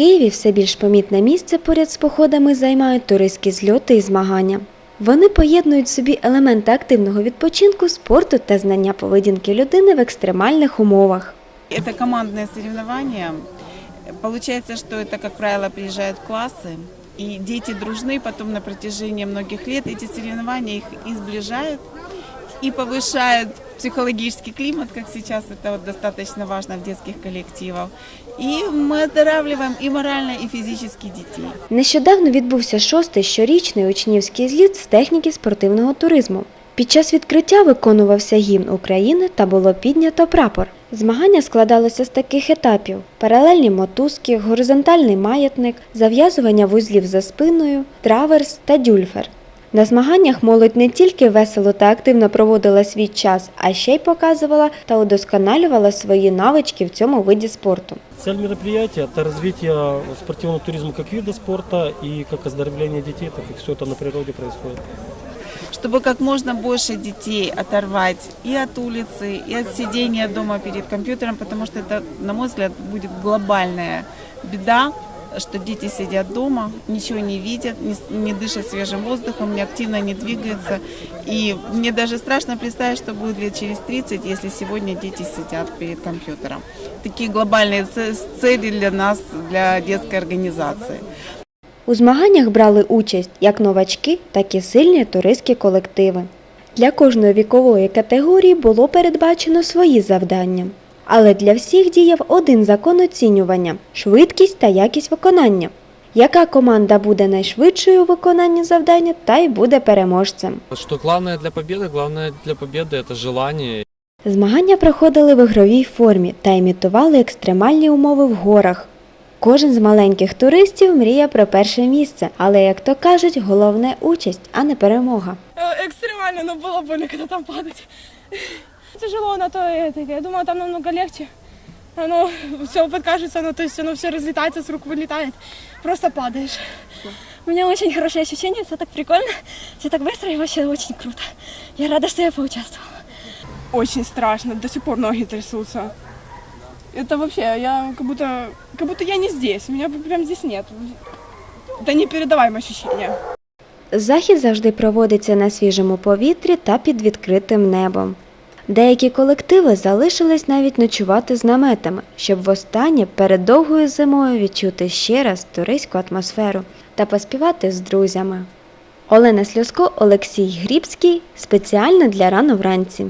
Києві все більш помітне місце поряд з походами займають туристські зльоти і змагання. Вони поєднують в собі елементи активного відпочинку, спорту та знання поведінки людини в екстремальних умовах. Это командное соревнование. Получается, что это, как правило, приезжают классы, и дети дружны потом на протяжении многих лет. Эти соревнования их и сближают, и повышают психологический климат, как сейчас это вот достаточно важно в детских коллективах. И мы оздоравливаем и морально, и физически детей. Нещодавно відбувся шостий щорічний учнівський зліт з техніки спортивного туризму. Під час відкриття виконувався гімн України та було піднято прапор. Змагання складалося з таких етапів: паралельні мотузки, горизонтальний маятник, зав'язування вузлів за спиною, траверс та дюльфер. На змаганнях молодь не тільки весело та активно проводила свій час, а ще й показувала та удосконалювала свої навички в цьому виді спорту. Цель мероприятия – это развитие спортивного туризма как вида спорта и как оздоровление детей, так как все это на природе происходит. чтобы как можно больше детей оторвать и от улицы, и от сидения дома перед компьютером, потому что это, на мой взгляд, будет глобальная беда, что дети сидят дома, ничего не видят, не, не дышат свежим воздухом, не активно не двигаются. И мне даже страшно представить, что будет лет через 30, если сегодня дети сидят перед компьютером. Такие глобальные цели для нас, для детской организации. У змаганнях брали участь як новачки, так і сильні туристські колективи. Для кожної вікової категорії було передбачено свої завдання. Але для всіх діяв один закон оцінювання швидкість та якість виконання. Яка команда буде найшвидшою у виконанні завдання, та й буде переможцем. Что главное для победы? Главное для победы это желание Змагання проходили в ігровій формі та імітували екстремальні умови в горах. Кожен з маленьких туристів мріє про перше місце, але, як то кажуть, головне участь, а не перемога. Э, Экстремально, но было больно, когда там падать. Тяжело на то, и это, я думала, там намного легче. Оно все подкажется, ну, то есть оно все разлетается, с рук вылетает. Просто падаешь. У меня очень хорошее ощущение, все так прикольно, все так быстро и вообще очень круто. Я рада, что я поучаствовала. Очень страшно, до сих пор ноги трясутся. Это вообще, я как будто, как будто я не здесь, меня прям здесь нет. Это непередаваемое ощущение. Захід завжди проводиться на свіжому повітрі та під відкритим небом. Деякі колективи залишились навіть ночувати з наметами, щоб востаннє перед довгою зимою відчути ще раз туристську атмосферу та поспівати з друзями. Олена Сльозко, Олексій Грібський спеціально для рано вранці.